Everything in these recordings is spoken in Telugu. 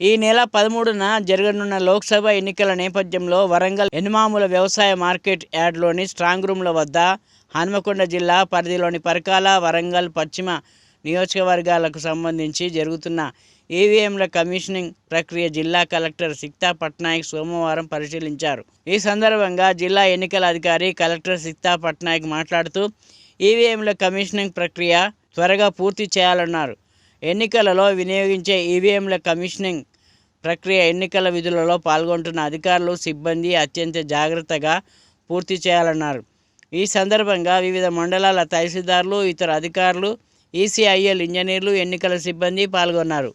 ఈ నెల పదమూడున జరగనున్న లోక్సభ ఎన్నికల నేపథ్యంలో వరంగల్ ఎనుమాముల వ్యవసాయ మార్కెట్ యార్డ్లోని స్ట్రాంగ్ రూమ్ల వద్ద హన్మకొండ జిల్లా పరిధిలోని పరకాల వరంగల్ పశ్చిమ నియోజకవర్గాలకు సంబంధించి జరుగుతున్న ఈవీఎంల కమిషనింగ్ ప్రక్రియ జిల్లా కలెక్టర్ సిక్తా పట్నాయక్ సోమవారం పరిశీలించారు. ఈ సందర్భంగా జిల్లా ఎన్నికల అధికారి కలెక్టర్ సిక్తా పట్నాయక్ మాట్లాడుతూ ఈవీఎంల కమిషనింగ్ ప్రక్రియ త్వరగా పూర్తి చేయాలన్నారు. ఎన్నికలలో వినియోగించే ఈవీఎంల కమిషనింగ్ ప్రక్రియ ఎన్నికల విధులలో పాల్గొంటున్న అధికారులు సిబ్బంది అత్యంత జాగ్రత్తగా పూర్తి చేయాలన్నారు. ఈ సందర్భంగా వివిధ మండలాల తహసీల్దార్లు ఇతర అధికారులు ఈసీఐఎల్ ఇంజనీర్లు ఎన్నికల సిబ్బంది పాల్గొన్నారు.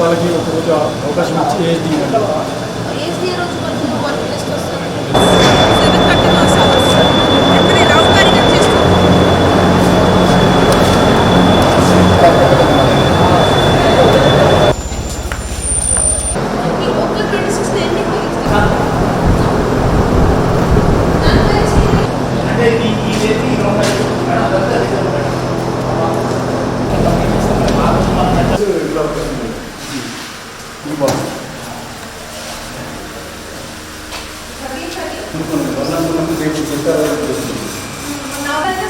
వాళ్ళకి ఒక రోజు అవకాశం ఇచ్చి ఏది నావల్గా